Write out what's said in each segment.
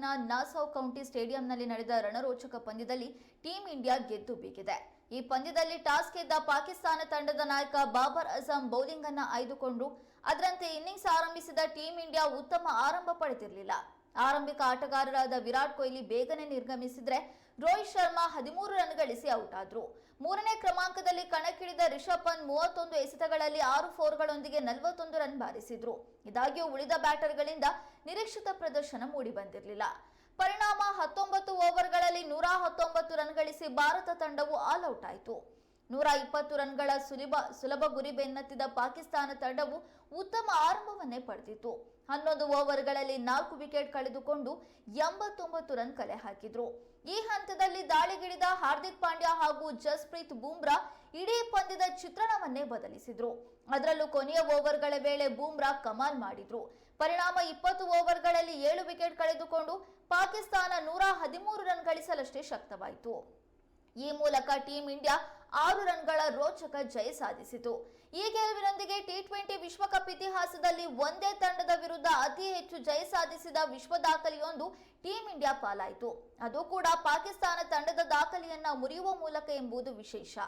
ನ್ಯೂಯಾರ್ಕ್ನ ನಾಸೌ county ಸ್ಟೇಡಿಯಂನಲ್ಲಿ ನಡೆದ ರಣರೋಚಕ ಪಂದ್ಯದಲ್ಲಿ team India ಗೆದ್ದು ಬೀಗಿದೆ. ಈ ಪಂದ್ಯದಲ್ಲಿ ಟಾಸ್ ಗೆದ್ದ ಪಾಕಿಸ್ತಾನ ತಂಡದ ನಾಯಕ ಬಾಬರ್ ಅಜಂ ಬೌಲಿಂಗ್ ಅನ್ನು ಆಯ್ದುಕೊಂಡು ಅದರಂತೆ ಇನ್ನಿಂಗ್ಸ್ ಆರಂಭಿಸಿದ ಟೀಂ ಇಂಡಿಯಾ ಉತ್ತಮ ಆರಂಭ ಪಡೆದಿರಲಿಲ್ಲ. ಆರಂಭಿಕ ಆಟಗಾರರಾದ ವಿರಾಟ್ ಕೊಹ್ಲಿ ಬೇಗನೆ ನಿರ್ಗಮಿಸಿದ್ರೆ ರೋಹಿತ್ ಶರ್ಮಾ ಹದಿಮೂರು ರನ್ ಗಳಿಸಿ ಔಟ್ ಆದ್ರು. ಮೂರನೇ ಕ್ರಮಾಂಕದಲ್ಲಿ ಕಣಕ್ಕಿಳಿದ ರಿಷಬ್ ಪಂತ್ ಮೂವತ್ತೊಂದು ಎಸೆತಗಳಲ್ಲಿ ಆರು ಫೋರ್ಗಳೊಂದಿಗೆ ನಲವತ್ತೊಂದು ರನ್ ಬಾರಿಸಿದ್ರು. ಇದಾಗಿಯೂ ಉಳಿದ ಬ್ಯಾಟರ್ಗಳಿಂದ ನಿರೀಕ್ಷಿತ ಪ್ರದರ್ಶನ ಮೂಡಿಬಂದಿರಲಿಲ್ಲ ಪರಿಣಾಮ ಹತ್ತೊಂಬತ್ತು ಓವರ್ಗಳಲ್ಲಿ ನೂರ ಹತ್ತೊಂಬತ್ತು ರನ್ ಗಳಿಸಿ ಭಾರತ ತಂಡವು ಆಲ್ ಔಟ್ ಆಯಿತು. ನೂರ ಇಪ್ಪತ್ತು ರನ್ಗಳ ಸುಲಭ ಸುಲಭ ಗುರಿ ಬೆನ್ನತ್ತಿದ ಪಾಕಿಸ್ತಾನ ತಂಡವು ಉತ್ತಮ ಆರಂಭವನ್ನೇ ಪಡೆದಿತ್ತು. ಹನ್ನೊಂದು ಓವರ್ಗಳಲ್ಲಿ ನಾಲ್ಕು ವಿಕೆಟ್ ಕಳೆದುಕೊಂಡು ಎಂಬತ್ತೊಂಬತ್ತು ರನ್ ಕಲೆ ಹಾಕಿದ್ರು. ಈ ಹಂತದಲ್ಲಿ ದಾಳಿಗಿಳಿದ ಹಾರ್ದಿಕ್ ಪಾಂಡ್ಯ ಹಾಗೂ ಜಸ್ಪ್ರೀತ್ ಬೂಮ್ರಾ ಇಡೀ ಪಂದ್ಯದ ಚಿತ್ರಣವನ್ನೇ ಬದಲಿಸಿದ್ರು. ಅದರಲ್ಲೂ ಕೊನೆಯ ಓವರ್ಗಳ ವೇಳೆ ಬೂಮ್ರಾ ಕಮಾಲ್ ಮಾಡಿದ್ರು. ಪರಿಣಾಮ ಇಪ್ಪತ್ತು ಓವರ್ಗಳಲ್ಲಿ ಏಳು ವಿಕೆಟ್ ಕಳೆದುಕೊಂಡು ಪಾಕಿಸ್ತಾನ ನೂರ ಹದಿಮೂರು ರನ್ ಗಳಿಸಲಷ್ಟೇ ಶಕ್ತವಾಯಿತು. ಈ ಮೂಲಕ ಟೀಂ ಇಂಡಿಯಾ ಆರು ರನ್ಗಳ ರೋಚಕ ಜಯ ಸಾಧಿಸಿತು. ಈ ಗೆಲುವಿನೊಂದಿಗೆ ಟಿ ಟ್ವೆಂಟಿ ವಿಶ್ವಕಪ್ ಇತಿಹಾಸದಲ್ಲಿ ಒಂದೇ ತಂಡದ ವಿರುದ್ಧ ಅತಿ ಹೆಚ್ಚು ಜಯ ಸಾಧಿಸಿದ ವಿಶ್ವ ದಾಖಲೆಯೊಂದು ಟೀಂ ಇಂಡಿಯಾ ಪಾಲಾಯಿತು. ಅದು ಕೂಡ ಪಾಕಿಸ್ತಾನ ತಂಡದ ದಾಖಲೆಯನ್ನ ಮುರಿಯುವ ಮೂಲಕ ಎಂಬುದು ವಿಶೇಷ.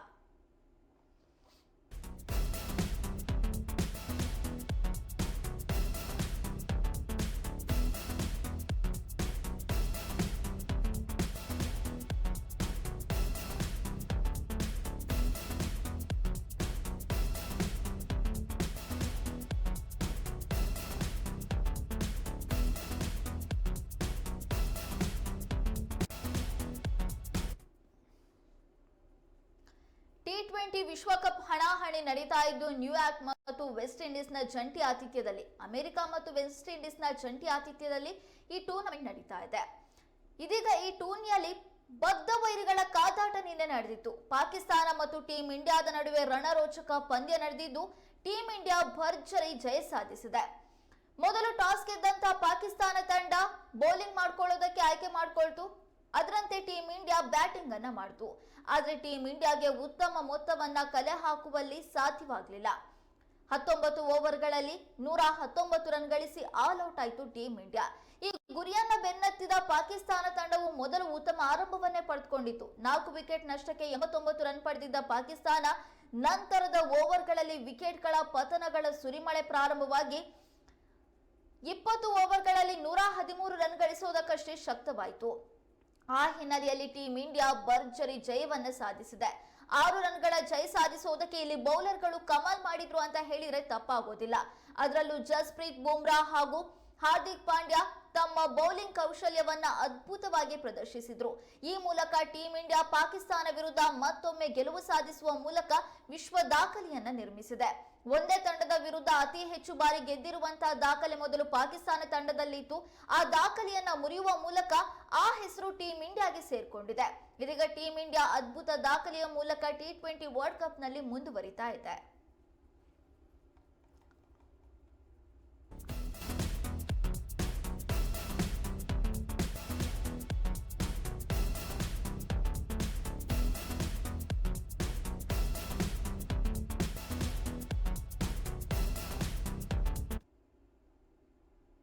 ಟಿ ವಿಶ್ವಕಪ್ ಹಣಾಹಣಿ ನಡೀತಾ ಇದ್ದು ನ್ಯೂಯಾರ್ಕ್ ಮತ್ತು ವೆಸ್ಟ್ ಇಂಡೀಸ್ನ ಜಂಟಿ ಆತಿಥ್ಯದಲ್ಲಿ, ಅಮೆರಿಕ ಮತ್ತು ವೆಸ್ಟ್ ಇಂಡೀಸ್ನ ಜಂಟಿ ಆತಿಥ್ಯದಲ್ಲಿ ಈ ಟೂರ್ನಮೆಂಟ್ ನಡೀತಾ ಇದೆ. ಇದೀಗ ಈ ಟೂರ್ನಿಯಲ್ಲಿ ಬದ್ಧ ವೈರಿಗಳ ಕಾದಾಟ ನಿನ್ನೆ ನಡೆದಿತ್ತು. ಪಾಕಿಸ್ತಾನ ಮತ್ತು ಟೀಂ ಇಂಡಿಯಾದ ನಡುವೆ ರಣರೋಚಕ ಪಂದ್ಯ ನಡೆದಿದ್ದು ಟೀಂ ಇಂಡಿಯಾ ಭರ್ಜರಿ ಜಯ ಸಾಧಿಸಿದೆ. ಮೊದಲು ಟಾಸ್ ಗೆದ್ದಂತ ಪಾಕಿಸ್ತಾನ ತಂಡ ಬೌಲಿಂಗ್ ಮಾಡ್ಕೊಳ್ಳೋದಕ್ಕೆ ಆಯ್ಕೆ ಮಾಡ್ಕೊಳ್ತು. ಅದರಂತೆ ಟೀಂ ಇಂಡಿಯಾ ಬ್ಯಾಟಿಂಗ್ ಅನ್ನ ಮಾಡಿತು. ಆದರೆ ಟೀಂ ಇಂಡಿಯಾಗೆ ಉತ್ತಮ ಮೊತ್ತವನ್ನ ಕಲೆ ಹಾಕುವಲ್ಲಿ ಸಾಧ್ಯವಾಗಲಿಲ್ಲ. ಹತ್ತೊಂಬತ್ತು ಓವರ್ಗಳಲ್ಲಿ ನೂರ ಹತ್ತೊಂಬತ್ತು ರನ್ ಗಳಿಸಿ ಆಲ್ ಔಟ್ ಆಯಿತು ಟೀಂ ಇಂಡಿಯಾ ಈ ಗುರಿಯನ್ನ ಬೆನ್ನತ್ತಿದ ಪಾಕಿಸ್ತಾನ ತಂಡವು ಮೊದಲು ಉತ್ತಮ ಆರಂಭವನ್ನೇ ಪಡೆದುಕೊಂಡಿತ್ತು. ನಾಲ್ಕು ವಿಕೆಟ್ ನಷ್ಟಕ್ಕೆ ಎಂಬತ್ತೊಂಬತ್ತು ರನ್ ಪಡೆದಿದ್ದ ಪಾಕಿಸ್ತಾನ ನಂತರದ ಓವರ್ಗಳಲ್ಲಿ ವಿಕೆಟ್ಗಳ ಪತನಗಳ ಸುರಿಮಳೆ ಪ್ರಾರಂಭವಾಗಿ ಇಪ್ಪತ್ತು ಓವರ್ಗಳಲ್ಲಿ ನೂರ ಹದಿಮೂರು ರನ್ ಗಳಿಸುವುದಕ್ಕಷ್ಟೇ ಶಕ್ತವಾಯಿತು. ಆ ಹಿನ್ನೆಲೆಯಲ್ಲಿ ಟೀಂ ಇಂಡಿಯಾ ಭರ್ಜರಿ ಜಯವನ್ನು ಸಾಧಿಸಿದೆ. ಆರು ರನ್ಗಳ ಜಯ ಸಾಧಿಸುವುದಕ್ಕೆ ಇಲ್ಲಿ ಬೌಲರ್ಗಳು ಕಮಾಲ್ ಮಾಡಿದ್ರು ಅಂತ ಹೇಳಿದ್ರೆ ತಪ್ಪಾಗೋದಿಲ್ಲ. ಅದರಲ್ಲೂ ಜಸ್ಪ್ರೀತ್ ಬೂಮ್ರಾ ಹಾಗೂ ಹಾರ್ದಿಕ್ ಪಾಂಡ್ಯ ತಮ್ಮ ಬೌಲಿಂಗ್ ಕೌಶಲ್ಯವನ್ನ ಅದ್ಭುತವಾಗಿ ಪ್ರದರ್ಶಿಸಿದ್ರು. ಈ ಮೂಲಕ ಟೀಂ ಇಂಡಿಯಾ ಪಾಕಿಸ್ತಾನ ವಿರುದ್ಧ ಮತ್ತೊಮ್ಮೆ ಗೆಲುವು ಸಾಧಿಸುವ ಮೂಲಕ ವಿಶ್ವ ದಾಖಲೆಯನ್ನ ನಿರ್ಮಿಸಿದೆ. ಒಂದೇ ತಂಡದ ವಿರುದ್ಧ ಅತಿ ಹೆಚ್ಚು ಬಾರಿ ಗೆದ್ದಿರುವಂತಹ ದಾಖಲೆ ಮೊದಲು ಪಾಕಿಸ್ತಾನ ತಂಡದಲ್ಲಿತ್ತು. ಆ ದಾಖಲೆಯನ್ನ ಮುರಿಯುವ ಮೂಲಕ ಆ ಹೆಸರು ಟೀಂ ಇಂಡಿಯಾಗೆ ಸೇರ್ಕೊಂಡಿದೆ. ಇದೀಗ ಟೀಂ ಇಂಡಿಯಾ ಅದ್ಭುತ ದಾಖಲೆಯ ಮೂಲಕ ಟಿ ಟ್ವೆಂಟಿ ವರ್ಲ್ಡ್ ಕಪ್ನಲ್ಲಿ ಮುಂದುವರಿತಾ ಇದೆ.